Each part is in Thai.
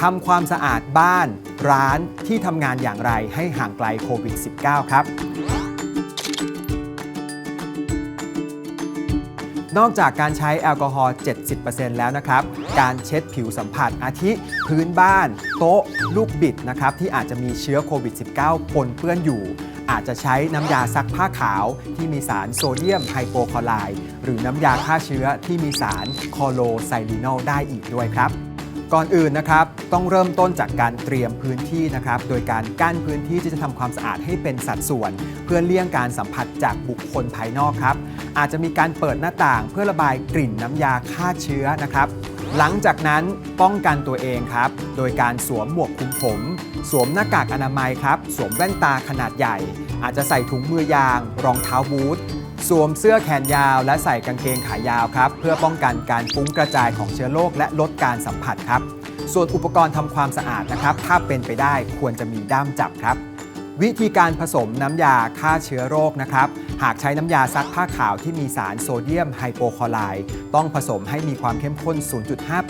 ทำความสะอาดบ้าน ร้านที่ทำงานอย่างไรให้ห่างไกลโควิด -19 ครับ นอกจากการใช้แอลกอฮอล์ 70%แล้วนะครับ การเช็ดผิวสัมผัสอาทิพื้นบ้าน โต๊ะ ลูกบิดนะครับ ที่อาจจะมีเชื้อโควิด -19 ปนเปื้อนอยู่อาจจะใช้น้ำยาซักผ้าขาวที่มีสารโซเดียมไฮโปคลอไรด์หรือน้ำยาฆ่าเชื้อที่มีสารคอโลไซลินอลได้อีกด้วยครับ ก่อนอื่นนะครับต้องเริ่มต้นจากการเตรียมพื้นที่นะครับโดยการกั้นพื้นที่ที่จะทำความสะอาดให้เป็นสัดส่วน เพื่อเลี่ยงการสัมผัสจากบุคคลภายนอกครับอาจจะมีการเปิดหน้าต่าง เพื่อระบายกลิ่นน้ำยาฆ่าเชื้อนะครับ หลังจากนั้นป้องกันตัวเองครับ โดยการสวมหมวกคลุมผม สวมหน้ากากอนามัยครับ สวมแว่นตาขนาดใหญ่ อาจจะใส่ถุงมือยาง รองเท้าบูท สวมเสื้อแขนยาวและใส่กางเกงขายาวครับ เพื่อป้องกันการฟุ้งกระจายของเชื้อโรคและลดการสัมผัสครับ ส่วนอุปกรณ์ทำความสะอาดนะครับ ถ้าเป็นไปได้ควรจะมีด้ามจับครับ วิธีการผสมน้ำยาฆ่าเชื้อโรคนะครับ หากใช้น้ำยาซักผ้าขาวที่มีสารโซเดียมไฮโปคลอไรด์ต้องผสมให้มีความเข้มข้น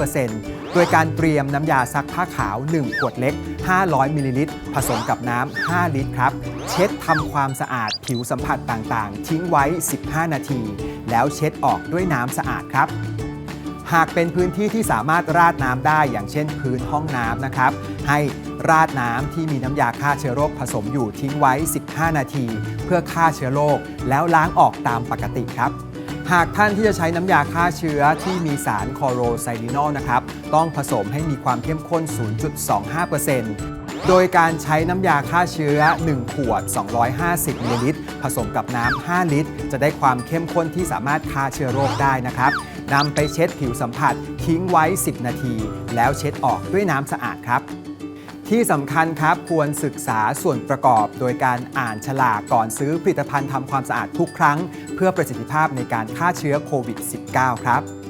0.5%โดยการเตรียมน้ำยาซักผ้าขาว 1 ขวดเล็ก 500มิลลิลิตรผสมกับน้ำ 5 ลิตรครับ เช็ดทำความสะอาดผิวสัมผัสต่างๆ ทิ้งไว้ 15 นาที แล้วเช็ดออกด้วยน้ำสะอาดครับหากเป็นพื้นที่ที่สามารถราดน้ำได้อย่างเช่นพื้นห้องน้ำนะครับ ให้ ราดน้ำที่มีน้ำยาฆ่าเชื้อโรคผสมอยู่ทิ้งไว้ 15 นาที เพื่อฆ่าเชื้อโรคแล้วล้างออกตามปกติครับหากท่านที่จะใช้น้ำยาฆ่าเชื้อที่มีสารคอโรไซลินอลนะครับ ต้องผสมให้มีความเข้มข้น 0.25%โดยการใช้น้ำยาฆ่าเชื้อ 1 ขวด 250มิลลิลิตร ผสมกับน้ำ 5 ลิตร จะได้ความเข้มข้นที่สามารถฆ่าเชื้อโรคได้นะครับนำไปเช็ดผิวสัมผัสทิ้งไว้ 10 นาที แล้วเช็ดออกด้วยน้ำสะอาดครับ ที่สำคัญครับควรศึกษาส่วนประกอบ โดยการอ่านฉลากก่อนซื้อผลิตภัณฑ์ทำความสะอาดทุกครั้ง เพื่อประสิทธิภาพในการฆ่าเชื้อโควิด -19 ครับ